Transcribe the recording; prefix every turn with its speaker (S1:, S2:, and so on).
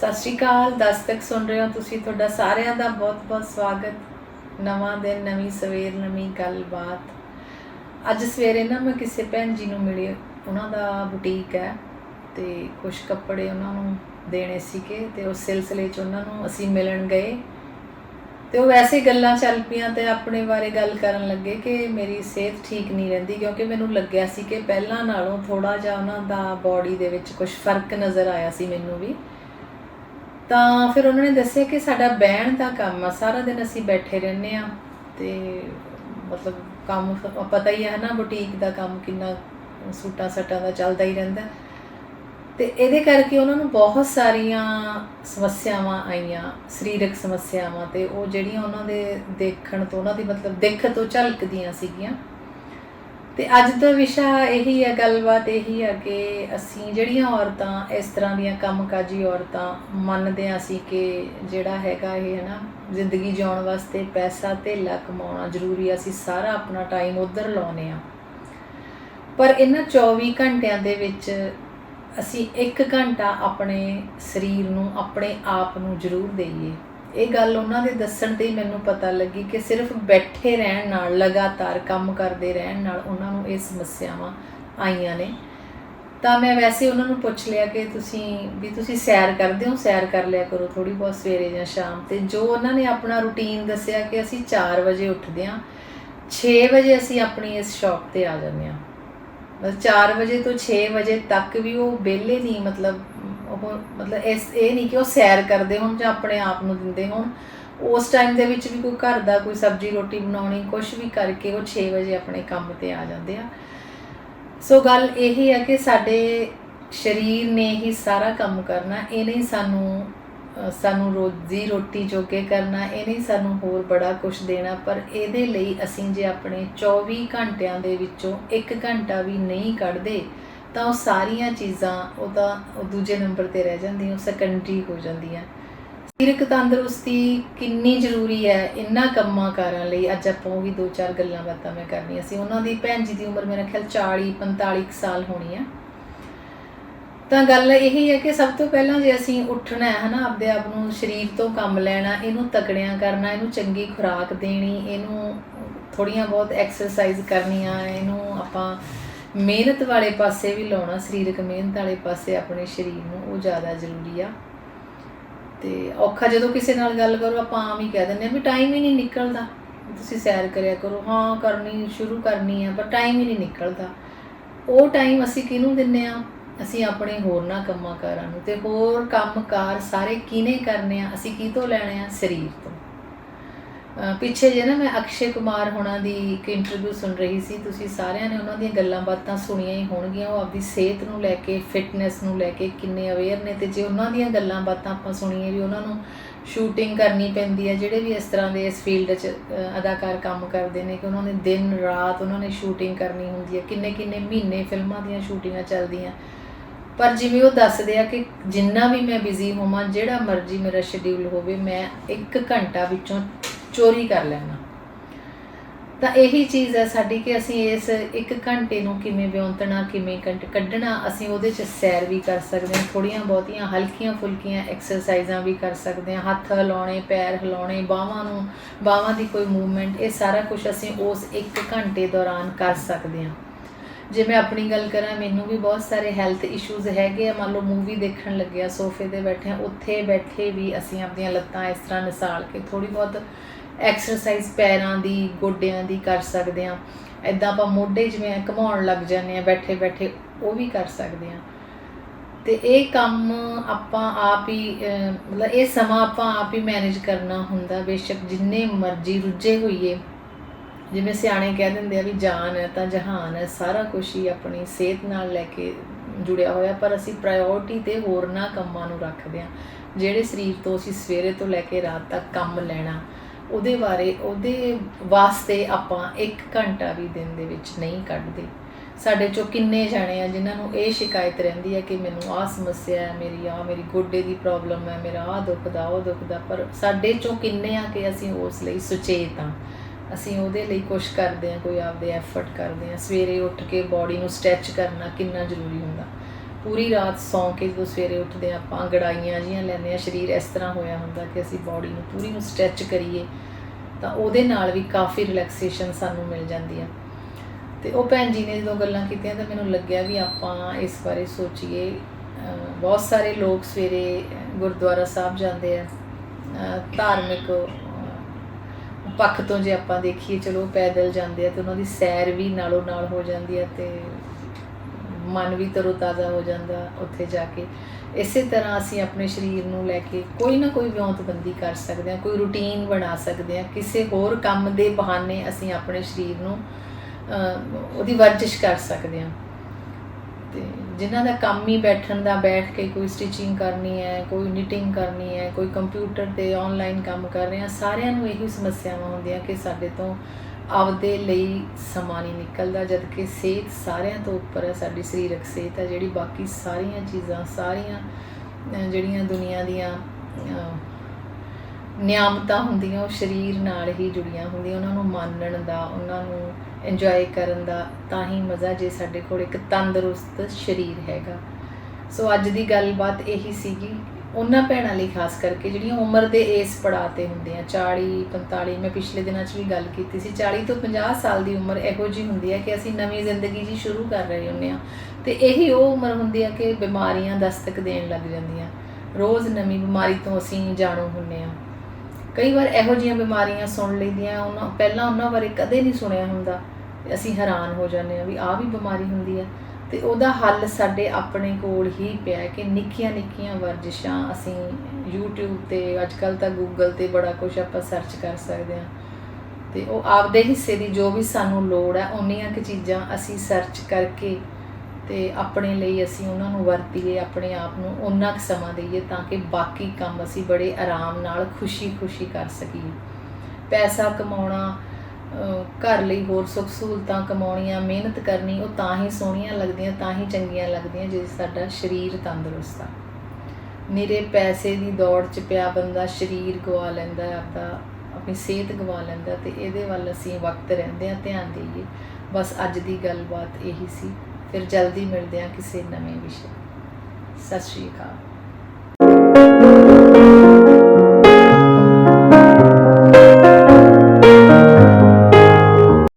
S1: ਸਤਿ ਸ਼੍ਰੀ ਅਕਾਲ, ਦਸਤਕ ਸੁਣ ਰਹੇ ਹੋ ਤੁਸੀਂ ਤੁਹਾਡਾ ਸਾਰਿਆਂ ਦਾ ਬਹੁਤ-ਬਹੁਤ ਸਵਾਗਤ। ਨਵਾਂ ਦਿਨ, ਨਵੀਂ ਸਵੇਰ, ਨਵੀਂ ਗੱਲਬਾਤ। ਅੱਜ ਸਵੇਰੇ ਨਾ ਮੈਂ ਕਿਸੇ ਭੈਣ ਜੀ ਨੂੰ ਮਿਲੀ, ਉਹਨਾਂ ਦਾ ਬੁਟੀਕ ਹੈ ਤੇ ਕੁਝ ਕੱਪੜੇ ਉਹਨਾਂ ਨੂੰ ਦੇਣੇ ਸੀਗੇ ਤੇ ਉਸ ਸਿਲਸਿਲੇ 'ਚ ਉਹਨਾਂ ਨੂੰ ਅਸੀਂ ਮਿਲਣ ਗਏ। ਤੇ ਉਹ ਵੈਸੇ ਗੱਲਾਂ ਚੱਲ ਪਈਆਂ ਤੇ ਆਪਣੇ ਬਾਰੇ ਗੱਲ ਕਰਨ ਲੱਗੇ ਕਿ ਮੇਰੀ ਸਿਹਤ ਠੀਕ ਨਹੀਂ ਰਹਿੰਦੀ ਕਿਉਂਕਿ ਮੈਨੂੰ ਲੱਗਿਆ ਸੀ ਕਿ ਪਹਿਲਾਂ ਨਾਲੋਂ ਥੋੜਾ ਜਿਹਾ ਉਹਨਾਂ ਦਾ ਬਾਡੀ ਦੇ ਵਿੱਚ ਕੁਝ ਫ਼ਰਕ ਨਜ਼ਰ ਆਇਆ ਸੀ ਮੈਨੂੰ ਵੀ। ਤਾਂ ਫਿਰ ਉਹਨਾਂ ਨੇ ਦੱਸਿਆ ਕਿ ਸਾਡਾ ਬਹਿਣ ਦਾ ਕੰਮ ਆ, ਸਾਰਾ ਦਿਨ ਅਸੀਂ ਬੈਠੇ ਰਹਿੰਦੇ ਆ ਤੇ ਮਤਲਬ ਕੰਮ ਪਤਾ ਹੀ ਹੈ ਨਾ ਬੁਟੀਕ ਦਾ ਕੰਮ ਕਿੰਨਾ ਸੂਟਾਂ ਸੱਟਾਂ ਦਾ ਚੱਲਦਾ ਹੀ ਰਹਿੰਦਾ। ਤੇ ਇਹਦੇ ਕਰਕੇ ਉਹਨਾਂ ਨੂੰ ਬਹੁਤ ਸਾਰੀਆਂ ਸਮੱਸਿਆਵਾਂ ਆਈਆਂ, ਸਰੀਰਕ ਸਮੱਸਿਆਵਾਂ ਤੇ ਉਹ ਜਿਹੜੀਆਂ ਉਹਨਾਂ ਦੇ ਦੇਖਣ ਤੋਂ, ਉਹਨਾਂ ਦੀ ਮਤਲਬ ਦਿੱਖ ਤੋਂ ਝਲਕਦੀਆਂ ਸੀਗੀਆਂ। ਤੇ ਅੱਜ ਦਾ ਵਿਸ਼ਾ ਇਹੀ ਹੈ, ਗੱਲਬਾਤ ਇਹੀ ਹੈ ਕਿ ਅਸੀਂ ਜਿਹੜੀਆਂ ਔਰਤਾਂ, ਇਸ ਤਰ੍ਹਾਂ ਦੀਆਂ ਕੰਮਕਾਜੀ ਔਰਤਾਂ ਮੰਨਦੇ ਹਾਂ ਅਸੀਂ ਕਿ ਜਿਹੜਾ ਹੈਗਾ ਇਹ ਹੈ ਨਾ ਜ਼ਿੰਦਗੀ ਜਿਉਣ ਵਾਸਤੇ ਪੈਸਾ ਧੇਲਾ ਕਮਾਉਣਾ ਜ਼ਰੂਰੀ ਆ ਅਸੀਂ ਸਾਰਾ ਆਪਣਾ ਟਾਈਮ ਉਧਰ ਲਾਉਨੇ ਆ ਪਰ ਇਹਨਾਂ 24 ਘੰਟਿਆਂ ਦੇ ਵਿੱਚ ਅਸੀਂ 1 ਘੰਟਾ ਆਪਣੇ ਸਰੀਰ ਨੂੰ, ਆਪਣੇ ਆਪ ਨੂੰ ਜ਼ਰੂਰ ਦੇਈਏ। ਇਹ ਗੱਲ ਉਹਨਾਂ ਦੇ ਦੱਸਣ ਤੇ ਹੀ ਮੈਨੂੰ ਪਤਾ ਲੱਗੀ ਕਿ ਸਿਰਫ ਬੈਠੇ ਰਹਿਣ ਨਾਲ, ਲਗਾਤਾਰ ਕੰਮ ਕਰਦੇ ਰਹਿਣ ਨਾਲ ਉਹਨਾਂ ਨੂੰ ਇਹ ਸਮੱਸਿਆਵਾਂ ਆਈਆਂ ਨੇ। ਤਾਂ ਮੈਂ ਵੈਸੇ ਉਹਨਾਂ ਨੂੰ ਪੁੱਛ ਲਿਆ ਕਿ ਤੁਸੀਂ, ਵੀ ਤੁਸੀਂ ਸੈਰ ਕਰਦੇ ਹੋ? ਸੈਰ ਕਰ ਲਿਆ ਕਰੋ ਥੋੜੀ ਬਹੁਤ ਸਵੇਰੇ ਜਾਂ ਸ਼ਾਮ ਤੇ। ਜੋ ਉਹਨਾਂ ਨੇ ਆਪਣਾ ਰੁਟੀਨ ਦੱਸਿਆ ਕਿ ਅਸੀਂ 4 ਵਜੇ ਉੱਠਦੇ ਹਾਂ 6 ਵਜੇ ਅਸੀਂ ਆਪਣੀ ਇਸ ਸ਼ੌਪ ਤੇ ਆ ਜਾਂਦੇ ਹਾਂ। ਮਤਲਬ 4 ਵਜੇ ਤੋਂ 6 ਵਜੇ ਤੱਕ ਵੀ ਉਹ ਵਿਹਲੇ ਨਹੀਂ ਮਤਲਬ ਉਹ ਮਤਲਬ ਇਸ, ਇਹ ਨਹੀਂ ਕਿ ਉਹ ਸੈਰ ਕਰਦੇ ਹੋਣ ਜਾਂ ਆਪਣੇ ਆਪ ਨੂੰ ਦਿੰਦੇ ਹੋਣ। ਉਸ ਟਾਈਮ ਦੇ ਵਿੱਚ ਵੀ ਕੋਈ ਘਰ ਦਾ ਕੋਈ ਸਬਜ਼ੀ ਰੋਟੀ ਬਣਾਉਣੀ ਕੁਝ ਵੀ ਕਰਕੇ ਉਹ 6 ਵਜੇ ਆਪਣੇ ਕੰਮ ਤੇ ਆ ਜਾਂਦੇ ਆ। ਸੋ ਗੱਲ ਇਹ ਹੈ ਕਿ ਸਾਡੇ ਸਰੀਰ ਨੇ ਹੀ ਸਾਰਾ ਕੰਮ ਕਰਨਾ ਇਹਨੇ ਹੀ ਸਾਨੂੰ ਸਾਨੂੰ ਰੋਜ਼ੀ ਰੋਟੀ ਜੋਗੇ ਕਰਨਾ ਇਹਨੇ ਹੀ ਸਾਨੂੰ ਹੋਰ ਬੜਾ ਕੁਝ ਦੇਣਾ, ਪਰ ਇਹਦੇ ਲਈ ਅਸੀਂ ਜੇ ਆਪਣੇ 24 ਘੰਟਿਆਂ ਦੇ ਵਿੱਚੋਂ 1 ਘੰਟਾ ਵੀ ਨਹੀਂ ਕੱਢਦੇ ਤਾਂ ਉਹ ਸਾਰੀਆਂ ਚੀਜ਼ਾਂ ਉਹ ਤਾਂ ਉਹ ਦੂਜੇ ਨੰਬਰ ਤੇ ਰਹਿ ਜਾਂਦੀਆਂ, ਉਹ ਸੈਕੰਡਰੀ ਹੋ ਜਾਂਦੀਆਂ। ਸਰੀਰਕ ਤੰਦਰੁਸਤੀ ਕਿੰਨੀ ਜ਼ਰੂਰੀ ਹੈ ਇੰਨਾ ਕੰਮਾਂ ਕਾਰਾਂ ਲਈ? ਅੱਜ ਆਪਾਂ ਉਹ ਵੀ ਦੋ ਚਾਰ ਗੱਲਾਂ ਬਾਤਾਂ ਮੈਂ ਕਰਨੀਆਂ ਸੀ। ਉਹਨਾਂ ਦੀ ਭੈਣ ਜੀ ਦੀ ਉਮਰ ਮੇਰਾ ਖਿਆਲ 40 45 ਕੁ ਸਾਲ ਹੋਣੀ ਹੈ ਤਾਂ ਗੱਲ ਇਹ ਹੈ ਕਿ ਸਭ ਤੋਂ ਪਹਿਲਾਂ ਜੇ ਅਸੀਂ ਉੱਠਣਾ ਹੈ, ਹਨਾ, ਆਪਦੇ ਆਪ ਨੂੰ ਸਰੀਰ ਤੋਂ ਕੰਮ ਲੈਣਾ, ਇਹਨੂੰ ਤਕੜਿਆਂ ਕਰਨਾ, ਇਹਨੂੰ ਚੰਗੀ ਖੁਰਾਕ ਦੇਣੀ, ਇਹਨੂੰ ਥੋੜੀਆਂ ਬਹੁਤ ਐਕਸਰਸਾਈਜ਼ ਕਰਨੀਆਂ, ਇਹਨੂੰ ਆਪਾਂ ਮਿਹਨਤ ਵਾਲੇ ਪਾਸੇ ਵੀ ਲਾਉਣਾ, ਸਰੀਰਕ ਮਿਹਨਤ ਵਾਲੇ ਪਾਸੇ ਆਪਣੇ ਸਰੀਰ ਨੂੰ, ਉਹ ਜ਼ਿਆਦਾ ਜ਼ਰੂਰੀ ਆ। ਤੇ ਔਖਾ ਜਦੋਂ ਕਿਸੇ ਨਾਲ ਗੱਲ ਕਰੋ, ਆਪਾਂ ਆਮ ਹੀ ਕਹਿ ਦਿੰਦੇ ਆ ਵੀ ਟਾਈਮ ਹੀ ਨਹੀਂ ਨਿਕਲਦਾ। ਤੁਸੀਂ ਸੈਰ ਕਰਿਆ ਕਰੋ, ਹਾਂ ਕਰਨੀ, ਸ਼ੁਰੂ ਕਰਨੀ ਆ, ਪਰ ਟਾਈਮ ਹੀ ਨਹੀਂ ਨਿਕਲਦਾ। ਉਹ ਟਾਈਮ ਅਸੀਂ ਕਿਹਨੂੰ ਦਿੰਨੇ ਆ? ਅਸੀਂ ਆਪਣੇ ਹੋਰਨਾਂ ਕੰਮਾਂ ਕਾਰਾਂ ਨੂੰ। ਤੇ ਹੋਰ ਕੰਮਕਾਰ ਸਾਰੇ ਕਿਹਨੇ ਕਰਨੇ ਆ? ਅਸੀਂ ਕੀ ਤੋਂ ਲੈਣੇ ਆ? ਸਰੀਰ ਤੋਂ। ਪਿੱਛੇ ਜੇ ਨਾ ਮੈਂ ਅਕਸ਼ੇ ਕੁਮਾਰ ਹੋਣਾ ਦੀ ਇੱਕ ਇੰਟਰਵਿਊ ਸੁਣ ਰਹੀ ਸੀ, ਤੁਸੀਂ ਸਾਰਿਆਂ ਨੇ ਉਹਨਾਂ ਦੀਆਂ ਗੱਲਾਂ ਬਾਤਾਂ ਸੁਣੀਆਂ ਹੀ ਹੋਣਗੀਆਂ, ਉਹ ਆਪਦੀ ਸਿਹਤ ਨੂੰ ਲੈ ਕੇ ਫਿਟਨੈਸ ਨੂੰ ਲੈ ਕੇ ਕਿੰਨੇ ਅਵੇਅਰ ਨੇ ਤੇ ਜੇ ਉਹਨਾਂ ਦੀਆਂ ਗੱਲਾਂ ਬਾਤਾਂ ਆਪਾਂ ਸੁਣੀਏ ਵੀ ਉਹਨਾਂ ਨੂੰ ਸ਼ੂਟਿੰਗ ਕਰਨੀ ਪੈਂਦੀ ਹੈ, ਜਿਹੜੇ ਵੀ ਇਸ ਤਰ੍ਹਾਂ ਦੇ ਇਸ ਫੀਲਡ 'ਚ ਅਦਾਕਾਰ ਕੰਮ ਕਰਦੇ ਨੇ ਕਿ ਉਹਨਾਂ ਨੇ ਦਿਨ, ਰਾਤ ਉਹਨਾਂ ਨੇ ਸ਼ੂਟਿੰਗ ਕਰਨੀ ਹੁੰਦੀ ਹੈ, ਕਿੰਨੇ ਕਿੰਨੇ ਮਹੀਨੇ ਫਿਲਮਾਂ ਦੀਆਂ ਸ਼ੂਟਿੰਗਾਂ ਚੱਲਦੀਆਂ। ਪਰ ਜਿਵੇਂ ਉਹ ਦੱਸਦੇ ਆ ਕਿ ਜਿੰਨਾ ਵੀ ਮੈਂ ਬਿਜ਼ੀ ਹੋਵਾਂ, ਜਿਹੜਾ ਮਰਜ਼ੀ ਮੇਰਾ ਸ਼ਡਿਊਲ ਹੋਵੇ, ਮੈਂ 1 ਘੰਟਾ ਵਿੱਚੋਂ ਚੋਰੀ ਕਰ ਲੈਣਾ। ਤਾਂ ਇਹੀ ਚੀਜ਼ ਹੈ ਸਾਡੀ ਕਿ ਅਸੀਂ ਇਸ ਇੱਕ ਘੰਟੇ ਨੂੰ ਕਿਵੇਂ ਵਿਉਂਤਣਾ, ਕਿਵੇਂ ਕੱਢ- ਕੱਢਣਾ, ਅਸੀਂ ਉਹਦੇ 'ਚ ਸੈਰ ਵੀ ਕਰ ਸਕਦੇ ਹਾਂ ਥੋੜੀਆਂ ਬਹੁਤੀਆਂ ਹਲਕੀਆਂ ਫੁਲਕੀਆਂ ਐਕਸਰਸਾਈਜ਼ਾਂ ਵੀ ਕਰ ਸਕਦੇ ਹਾਂ, ਹੱਥ ਹਿਲਾਉਣੇ, ਪੈਰ ਹਿਲਾਉਣੇ, ਬਾਹਾਂ ਨੂੰ, ਬਾਹਾਂ ਦੀ ਕੋਈ ਮੂਵਮੈਂਟ ਇਹ ਸਾਰਾ ਕੁਝ ਅਸੀਂ ਉਸ ਇੱਕ ਘੰਟੇ ਦੌਰਾਨ ਕਰ ਸਕਦੇ ਹਾਂ। ਜੇ ਮੈਂ ਆਪਣੀ ਗੱਲ ਕਰਾਂ, ਮੈਨੂੰ ਵੀ ਬਹੁਤ ਸਾਰੇ ਹੈਲਥ ਇਸ਼ੂਜ਼ ਹੈਗੇ ਆ, ਮੰਨ ਲਓ ਮੂਵੀ ਦੇਖਣ ਲੱਗਿਆ, ਸੋਫੇ ਤੇ ਬੈਠੇ ਉੱਥੇ ਬੈਠੇ ਵੀ ਅਸੀਂ ਆਪਣੀਆਂ ਲੱਤਾਂ ਇਸ ਤਰ੍ਹਾਂ ਨਿਸਾਲ ਕੇ ਥੋੜੀ ਬਹੁਤ ਐਕਸਰਸਾਈਜ਼ ਪੈਰਾਂ ਦੀ, ਗੋਡਿਆਂ ਦੀ ਕਰ ਸਕਦੇ ਆ ਐਦਾਂ ਆਪਾਂ ਮੋਢੇ ਜਿਵੇਂ ਘਮਾਉਣ ਲੱਗ ਜਾਂਦੇ ਆ ਬੈਠੇ ਬੈਠੇ ਉਹ ਵੀ ਕਰ ਸਕਦੇ ਆ ਤੇ ਇਹ ਕੰਮ ਆਪਾਂ ਆਪ ਹੀ ਮਤਲਬ ਇਹ ਸਮਾਂ ਆਪਾਂ ਆਪ ਹੀ ਮੈਨੇਜ ਕਰਨਾ ਹੁੰਦਾ। ਬੇਸ਼ੱਕ ਜਿੰਨੇ ਮਰਜ਼ੀ ਰੁੱਝੇ ਹੋਈਏ। ਜਿਵੇਂ ਸਿਆਣੇ ਕਹਿ ਦਿੰਦੇ ਆ ਵੀ ਜਾਨ ਹੈ ਤਾਂ ਜਹਾਨ ਹੈ, ਸਾਰਾ ਕੁਝ ਹੀ ਆਪਣੀ ਸਿਹਤ ਨਾਲ ਲੈ ਕੇ ਜੁੜਿਆ ਹੋਇਆ। ਪਰ ਅਸੀਂ ਪ੍ਰਾਇੋਰਟੀ ਤੇ ਹੋਰਨਾਂ ਕੰਮਾਂ ਨੂੰ ਰੱਖਦੇ ਆ ਜਿਹੜੇ ਸਰੀਰ ਤੋਂ ਅਸੀਂ ਸਵੇਰੇ ਤੋਂ ਲੈ ਕੇ ਰਾਤ ਤੱਕ ਕੰਮ ਲੈਣਾ ਉਹਦੇ ਬਾਰੇ, ਉਹਦੇ ਵਾਸਤੇ ਆਪਾਂ 1 ਘੰਟਾ ਵੀ ਦਿਨ ਦੇ ਵਿੱਚ ਨਹੀਂ ਕੱਢਦੇ। ਸਾਡੇ ਚੋਂ ਕਿੰਨੇ ਜਾਣੇ ਆ ਜਿਨ੍ਹਾਂ ਨੂੰ ਇਹ ਸ਼ਿਕਾਇਤ ਰਹਿੰਦੀ ਹੈ ਕਿ ਮੈਨੂੰ ਆਹ ਸਮੱਸਿਆ ਹੈ, ਮੇਰੀ ਆ ਮੇਰੀ ਗੋਡੇ ਦੀ ਪ੍ਰੋਬਲਮ ਹੈ, ਮੇਰਾ ਆਹ ਦੁਖਦਾ ਉਹ ਦੁਖਦਾ ਪਰ ਸਾਡੇ ਚੋਂ ਕਿੰਨੇ ਆ ਕਿ ਅਸੀਂ ਉਸ ਲਈ ਸੁਚੇਤ ਆ ਅਸੀਂ ਉਹਦੇ ਲਈ ਕੁਝ ਕਰਦੇ ਆ ਕੋਈ ਆਪਦੇ ਐਫਰਟ ਕਰਦੇ ਆ ਸਵੇਰੇ ਉੱਠ ਕੇ ਬਾਡੀ ਨੂੰ ਸਟ੍ਰੈਚ ਕਰਨਾ ਕਿੰਨਾ ਜ਼ਰੂਰੀ ਹੁੰਦਾ। ਪੂਰੀ ਰਾਤ ਸੌਂ ਕੇ ਜਦੋਂ ਸਵੇਰੇ ਉੱਠਦੇ ਹਾਂ, ਆਪਾਂ ਗੜਾਈਆਂ ਜੀਆਂ ਲੈਂਦੇ ਆ ਸਰੀਰ ਇਸ ਤਰ੍ਹਾਂ ਹੋਇਆ ਹੁੰਦਾ ਕਿ ਅਸੀਂ ਬਾਡੀ ਨੂੰ ਪੂਰੀ ਨੂੰ ਸਟ੍ਰੈਚ ਕਰੀਏ, ਤਾਂ ਉਹਦੇ ਨਾਲ ਵੀ ਕਾਫੀ ਰਿਲੈਕਸੇਸ਼ਨ ਸਾਨੂੰ ਮਿਲ ਜਾਂਦੀ ਆ ਤੇ ਉਹ ਭੈਣ ਜੀ ਨੇ ਜਦੋਂ ਗੱਲਾਂ ਕੀਤੀਆਂ ਤਾਂ ਮੈਨੂੰ ਲੱਗਿਆ ਵੀ ਆਪਾਂ ਇਸ ਬਾਰੇ ਸੋਚੀਏ। ਬਹੁਤ ਸਾਰੇ ਲੋਕ ਸਵੇਰੇ ਗੁਰਦੁਆਰਾ ਸਾਹਿਬ ਜਾਂਦੇ ਆ। ਧਾਰਮਿਕ ਪੱਖ ਤੋਂ ਜੇ ਆਪਾਂ ਦੇਖੀਏ, ਚਲੋ ਪੈਦਲ ਜਾਂਦੇ ਆ ਤੇ ਉਹਨਾਂ ਦੀ ਸੈਰ ਵੀ ਨਾਲੋਂ ਨਾਲ ਹੋ ਜਾਂਦੀ ਆ ਤੇ ਮਨ ਵੀ ਤਰੋਤਾਜ਼ਾ ਹੋ ਜਾਂਦਾ ਉੱਥੇ ਜਾ ਕੇ। ਇਸੇ ਤਰ੍ਹਾਂ ਅਸੀਂ ਆਪਣੇ ਸਰੀਰ ਨੂੰ ਲੈ ਕੇ ਕੋਈ ਨਾ ਕੋਈ ਵਿਉਂਤਬੰਦੀ ਕਰ ਸਕਦੇ ਹਾਂ, ਕੋਈ ਰੁਟੀਨ ਬਣਾ ਸਕਦੇ ਹਾਂ, ਕਿਸੇ ਹੋਰ ਕੰਮ ਦੇ ਬਹਾਨੇ ਅਸੀਂ ਆਪਣੇ ਸਰੀਰ ਨੂੰ ਉਹਦੀ ਵਰਜਿਸ਼ ਕਰ ਸਕਦੇ ਹਾਂ। ਤੇ ਜਿਨ੍ਹਾਂ ਦਾ ਕੰਮ ਹੀ ਬੈਠਣ ਦਾ, ਬੈਠ ਕੇ ਕੋਈ ਸਟਿਚਿੰਗ ਕਰਨੀ ਹੈ, ਕੋਈ ਨਿਟਿੰਗ ਕਰਨੀ ਹੈ, ਕੋਈ ਕੰਪਿਊਟਰ ਤੇ ਆਨਲਾਈਨ ਕੰਮ ਕਰ ਰਹੇ ਆ ਸਾਰਿਆਂ ਨੂੰ ਇਹੀ ਸਮੱਸਿਆਵਾਂ ਹੁੰਦੀਆਂ ਕਿ ਸਾਡੇ ਤੋਂ ਆਪਦੇ ਲਈ ਸਮਾਂ ਨਹੀਂ ਨਿਕਲਦਾ ਜਦ ਕਿ ਸਿਹਤ ਸਾਰਿਆਂ ਤੋਂ ਉੱਪਰ ਹੈ ਸਾਡੀ ਸਰੀਰਕ ਸਿਹਤ ਹੈ ਜਿਹੜੀ ਬਾਕੀ ਸਾਰੀਆਂ ਚੀਜ਼ਾਂ ਸਾਰੀਆਂ ਜਿਹੜੀਆਂ ਦੁਨੀਆ ਦੀਆਂ ਅਹ, ਨਿਆਮਤਾਂ ਹੁੰਦੀਆਂ ਉਹ ਸਰੀਰ ਨਾਲ ਹੀ ਜੁੜੀਆਂ ਹੁੰਦੀਆਂ ਉਹਨਾਂ ਨੂੰ ਮਾਨਣ ਦਾ ਉਹਨਾਂ ਨੂੰ ਇੰਜੋਏ ਕਰਨ ਦਾ ਤਾਂ ਹੀ ਮਜ਼ਾ ਜੇ ਸਾਡੇ ਕੋਲ ਇੱਕ ਤੰਦਰੁਸਤ ਸਰੀਰ ਹੈਗਾ। ਸੋ ਅੱਜ ਦੀ ਗੱਲਬਾਤ ਇਹੀ ਸੀਗੀ ਉਹਨਾਂ ਭੈਣਾਂ ਲਈ ਖਾਸ ਕਰਕੇ ਜਿਹੜੀਆਂ ਉਮਰ ਦੇ ਇਸ ਪੜਾਅ ਤੇ ਹੁੰਦੀਆਂ 40 45 ਮੈਂ ਪਿਛਲੇ ਦਿਨਾਂ 'ਚ ਵੀ ਗੱਲ ਕੀਤੀ ਸੀ 40 ਤੋਂ 50 ਸਾਲ ਦੀ ਉਮਰ ਇਹੋ ਜੀ ਹੁੰਦੀ ਹੈ ਕਿ ਅਸੀਂ ਨਵੀਂ ਜ਼ਿੰਦਗੀ ਜੀ ਸ਼ੁਰੂ ਕਰ ਰਹੇ ਹੁੰਦੇ ਆ ਤੇ ਇਹੀ ਉਹ ਉਮਰ ਹੁੰਦੀ ਹੈ ਕਿ ਬਿਮਾਰੀਆਂ ਦਸਤਕ ਦੇਣ ਲੱਗ ਜਾਂਦੀਆਂ। ਰੋਜ਼ ਨਵੀਂ ਬਿਮਾਰੀ ਤੋਂ ਅਸੀਂ ਜਾਣੂ ਹੁੰਨੇ ਆ ਕਈ ਵਾਰ ਇਹੋ ਜਿਹੀਆਂ ਬਿਮਾਰੀਆਂ ਸੁਣ ਲਈਦੀਆਂ, ਉਹਨਾਂ, ਪਹਿਲਾਂ ਉਹਨਾਂ ਬਾਰੇ ਕਦੇ ਨਹੀਂ ਸੁਣਿਆ ਹੁੰਦਾ ਅਸੀਂ ਹੈਰਾਨ ਹੋ ਜਾਂਦੇ ਆ ਵੀ ਆਹ ਵੀ ਬਿਮਾਰੀ ਹੁੰਦੀ ਹੈ ਤੇ ਉਹਦਾ ਹੱਲ ਸਾਡੇ ਆਪਣੇ ਕੋਲ ਹੀ ਪਿਆ ਕਿ ਨਿੱਕੀਆਂ ਨਿੱਕੀਆਂ ਵਰਜਿਸ਼ਾਂ ਅਸੀਂ YouTube ਤੇ ਅੱਜ ਅੱਜਕੱਲ ਤਾਂ Google ਤੇ ਬੜਾ ਕੁਝ ਆਪਾਂ ਸਰਚ ਕਰ ਸਕਦੇ ਹਾਂ। ਤੇ ਉਹ ਆਪਦੇ ਹਿੱਸੇ ਦੀ ਜੋ ਵੀ ਸਾਨੂੰ ਲੋੜ ਹੈ ਉਹਨੀਆਂ ਕਿ ਚੀਜ਼ਾਂ ਅਸੀਂ ਸਰਚ ਕਰਕੇ ਤੇ ਆਪਣੇ ਲਈ ਅਸੀਂ ਉਹਨਾਂ ਨੂੰ ਵਰਤੀਏ, ਆਪਣੇ ਆਪ ਨੂੰ ਉਹਨਾਂ ਕੁ ਸਮਾਂ ਦੇਈਏ ਤਾਂ ਕਿ ਬਾਕੀ ਕੰਮ ਅਸੀਂ ਬੜੇ ਆਰਾਮ ਨਾਲ ਖੁਸ਼ੀ-ਖੁਸ਼ੀ ਕਰ ਸਕੀਏ। ਪੈਸਾ ਕਮਾਉਣਾ ਘਰ ਲਈ ਹੋਰ ਸੁੱਖ ਸਹੂਲਤਾਂ ਕਮਾਉਣੀਆਂ, ਮਿਹਨਤ ਕਰਨੀ, ਉਹ ਤਾਂ ਹੀ ਸੋਹਣੀਆਂ ਲੱਗਦੀਆਂ, ਤਾਂ ਹੀ ਚੰਗੀਆਂ ਲੱਗਦੀਆਂ, ਜੇ ਸਾਡਾ ਸਰੀਰ ਤੰਦਰੁਸਤ ਆ। ਨਿਰੇ ਪੈਸੇ ਦੀ ਦੌੜ 'ਚ ਪਿਆ ਬੰਦਾ ਸਰੀਰ ਗਵਾ ਲੈਂਦਾ, ਆਪਦਾ, ਆਪਣੀ ਸਿਹਤ ਗਵਾ ਲੈਂਦਾ ਤੇ ਇਹਦੇ ਵੱਲ ਅਸੀਂ ਵਕਤ ਰਹਿੰਦੇ ਆ ਧਿਆਨ ਦੇਈਏ। ਬਸ ਅੱਜ ਦੀ ਗੱਲਬਾਤ ਇਹੀ ਸੀ। ਫਿਰ ਜਲਦੀ ਮਿਲਦੇ ਆ ਕਿਸੇ ਨਵੇਂ ਵਿਸ਼ੇ ਸਤਿ ਸ਼੍ਰੀ ਅਕਾਲ।